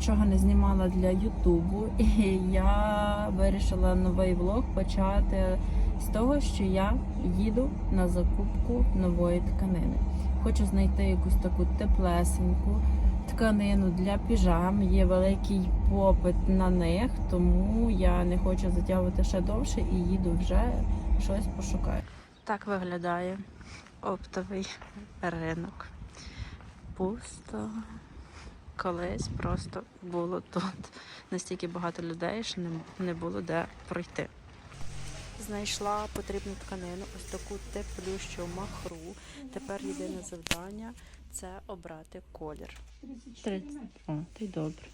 нічого не знімала для Ютубу, і я вирішила новий влог почати з того, що я їду на закупку нової тканини. Хочу знайти якусь таку теплесеньку тканину для піжам. Є великий попит на них, тому я не хочу затягувати ще довше і їду вже щось пошукаю. Так виглядає оптовий ринок. Пусто. Колись просто було тут настільки багато людей, що не, не було де пройти. Знайшла потрібну тканину, ось таку теплющу махру. Тепер єдине завдання це обрати колір. 30. О, ти добре.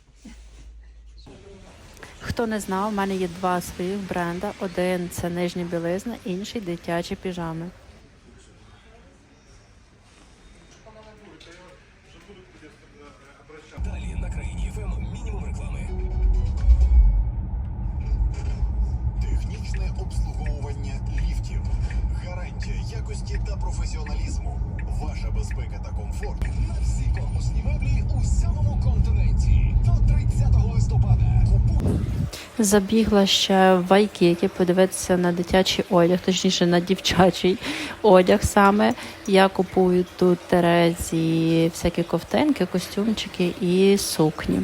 Хто не знав, в мене є два своїх бренда. Один це нижня білизна, інший дитячі піжами. Безпека та комфорт На всі корпусні меблі у сьомому континенті. До 30 листопада. Забігла ще в які подивитися на дитячий одяг, точніше на дівчачий одяг саме. Я купую тут Терезі всякі ковтинки, костюмчики і сукні.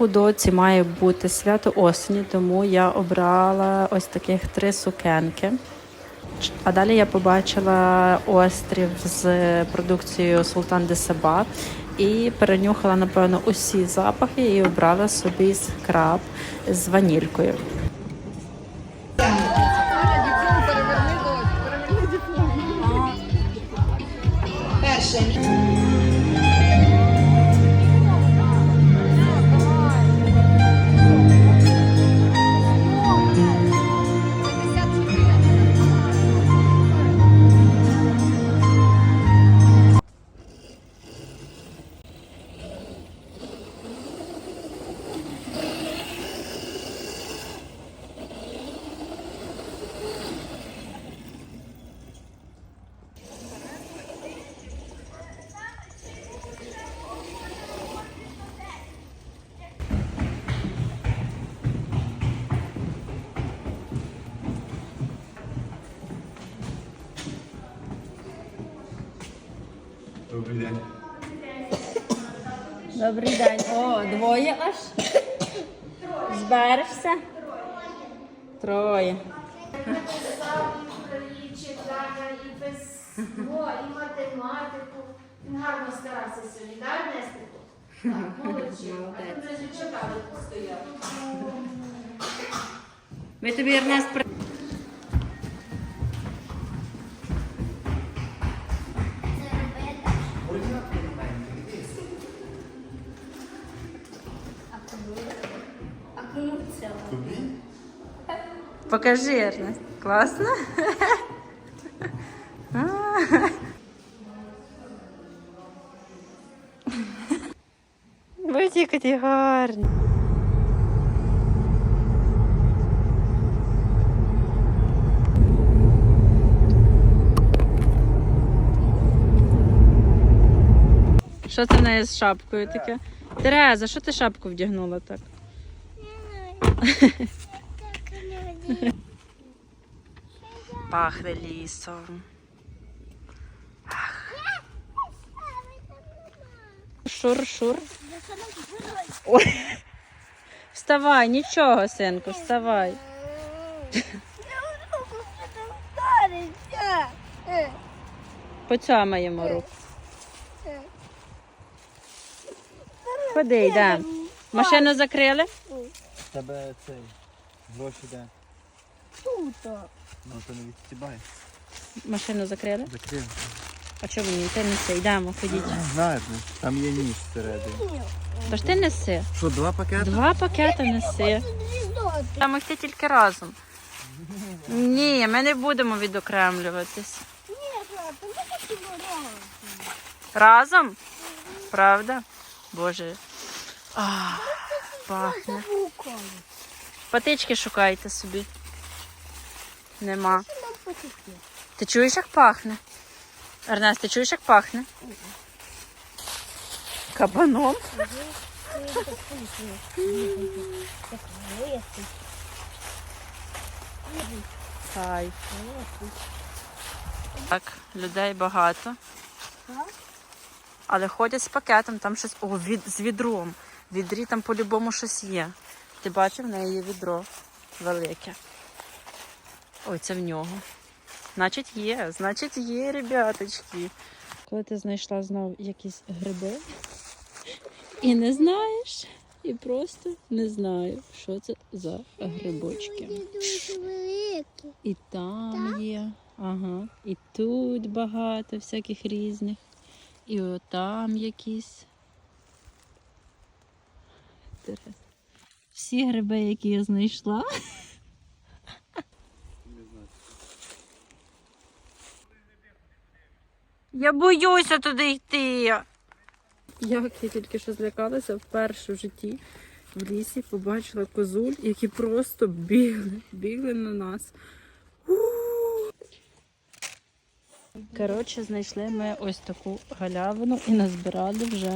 У доці має бути свято осені, тому я обрала ось таких три сукенки. А далі я побачила острів з продукцією Султан де Саба і перенюхала, напевно, усі запахи і обрала собі скраб з ванількою. Добрий Добрий день. О, двоє аж. Зберешся? Троє. і читання, і письмо, і математику. Він гарно старався сьогодні, так, Нестику? Так, молодці. А тут вже ж читали постояли. Ми тобі Ернест Покажи, Ернест. Класно? А. Ой, які гарні. Що це в неї з шапкою таке? Тереза, що ти шапку вдягнула так? Пахне лісом. Ах. Шур, шур. Ой. Вставай, нічого, синку, вставай. Поцьомаємо руку. Ходи, йдемо. Машину закрили? Тебе цей гроші де? Тут. Ну то не відстібай. Машину закрили? Закрив. А чого мені? Ти неси, йдемо, ходіть. Знаєте, там є ніж всередині. Тож ти неси. Що, два пакети? Два пакети неси. Гніздо Там їх тільки разом. Ні, ми не будемо відокремлюватись. Ні, папа, ми хотімо разом. Разом? Правда? Боже. А, пахне. Патички шукайте собі. Нема. Ти чуєш, як пахне? Ернест, ти чуєш, як пахне? Кабаном? Кайф. Так, людей багато. Але ходять з пакетом, там щось. О, від, з відром. В відрі там по-любому щось є. Ти бачив, в неї є відро велике. Ой, це в нього. Значить є, значить є, ребяточки. Коли ти знайшла знову якісь гриби і не знаєш, і просто не знаю, що це за грибочки. Вони дуже великі. І там є, ага, і тут багато всяких різних. І отам якісь. Всі гриби, які я знайшла. Я боюся туди йти. Як я тільки що злякалася вперше в житті в лісі побачила козуль, які просто бігли, бігли на нас. Коротше, знайшли ми ось таку галявину і назбирали вже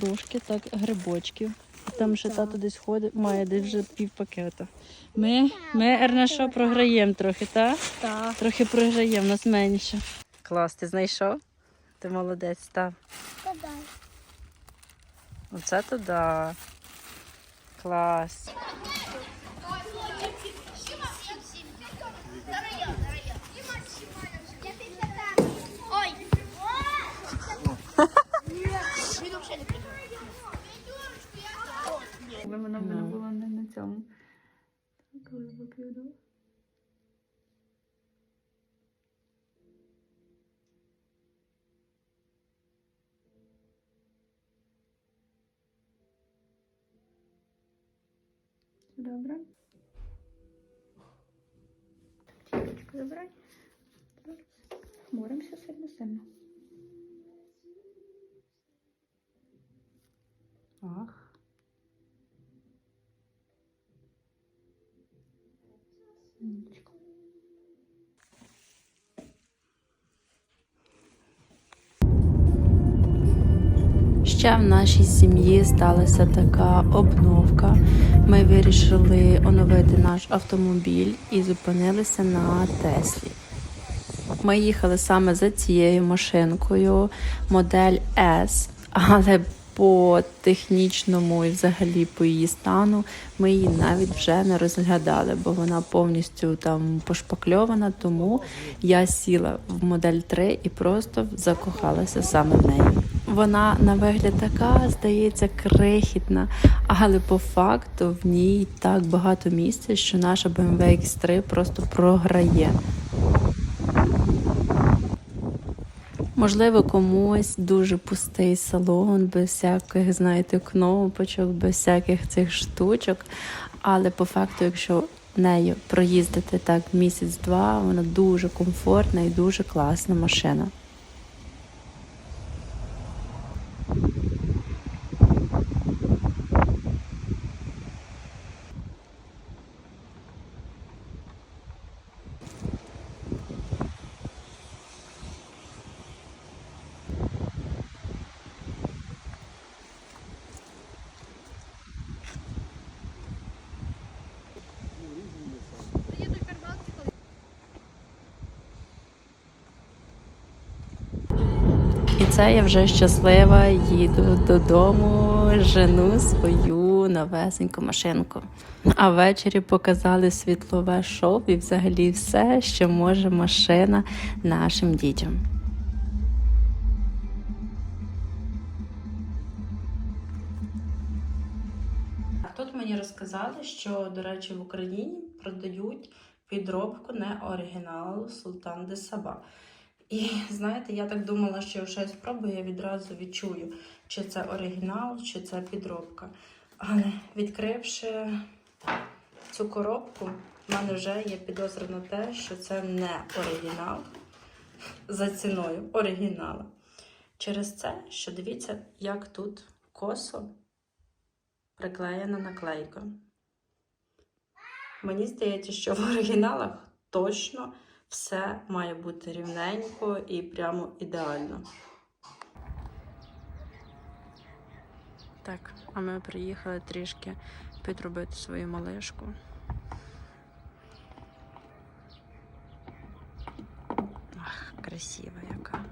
трошки так грибочків. І там ще тато десь ходить, має десь вже пів пакета. Ми, ми Ернашо програємо трохи, так? Так. Трохи програємо, нас менше. Клас, ти знайшов? Ти молодець, так. Подай. Оце то да. Клас. Добре. Так, тіточку забирай. Зараз. Хмуримося сильно-сильно. Ах. Ще в нашій сім'ї сталася така обновка. Ми вирішили оновити наш автомобіль і зупинилися на Теслі. Ми їхали саме за цією машинкою, модель S, але по технічному і взагалі по її стану ми її навіть вже не розглядали, бо вона повністю там пошпакльована. Тому я сіла в модель 3 і просто закохалася саме в неї. Вона на вигляд така, здається, крихітна, але по факту в ній так багато місця, що наша BMW X3 просто програє. Можливо, комусь дуже пустий салон, без всяких, знаєте, кнопочок, без всяких цих штучок. Але по факту, якщо нею проїздити так місяць-два, вона дуже комфортна і дуже класна машина. Це я вже щаслива, їду додому, жену свою новесеньку машинку. А ввечері показали світлове шоу і взагалі все, що може машина нашим дітям. Тут мені розказали, що, до речі, в Україні продають підробку не оригіналу Султан де Саба. І знаєте, я так думала, що щось спробую, я відразу відчую, чи це оригінал, чи це підробка. Але відкривши цю коробку, в мене вже є підозра на те, що це не оригінал за ціною оригіналу. Через це, що дивіться, як тут косо приклеєна наклейка. Мені здається, що в оригіналах точно все має бути рівненько і прямо ідеально. Так, а ми приїхали трішки підробити свою малишку. Ах, красива яка.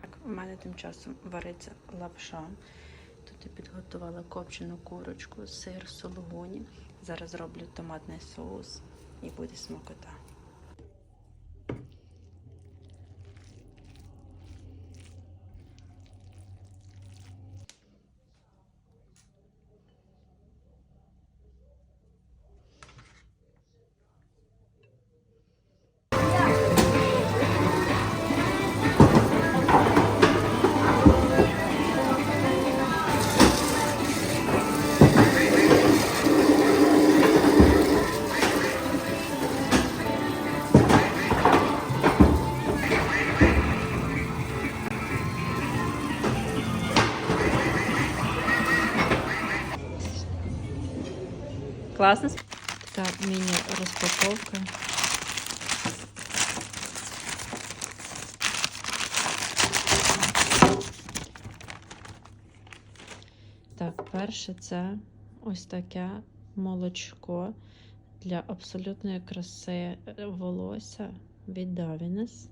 Так, у мене тим часом вариться лапша. Тут я підготувала копчену курочку, сир, сулугуні. Зараз роблю томатний соус і буде смакота. Класно? Така міні-розпаковка. Так, перше це ось таке молочко для абсолютної краси волосся від Davines.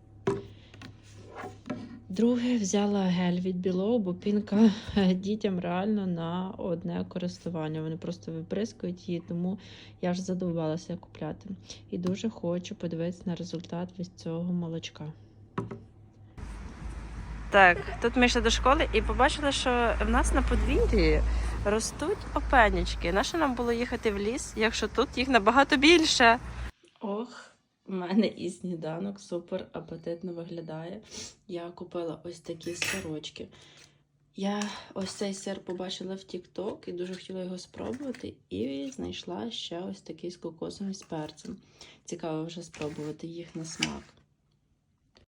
Друге взяла гель від Білоу, бо пінка дітям реально на одне користування. Вони просто виприскують її, тому я ж задовбалася купляти. І дуже хочу подивитися на результат від цього молочка. Так, тут ми йшли до школи і побачили, що в нас на подвір'ї ростуть опенічки. Нащо нам було їхати в ліс, якщо тут їх набагато більше? Ох, у мене і сніданок супер апетитно виглядає. Я купила ось такі сорочки. Я ось цей сир побачила в TikTok і дуже хотіла його спробувати. І знайшла ще ось такий з кокосом і з перцем. Цікаво вже спробувати їх на смак.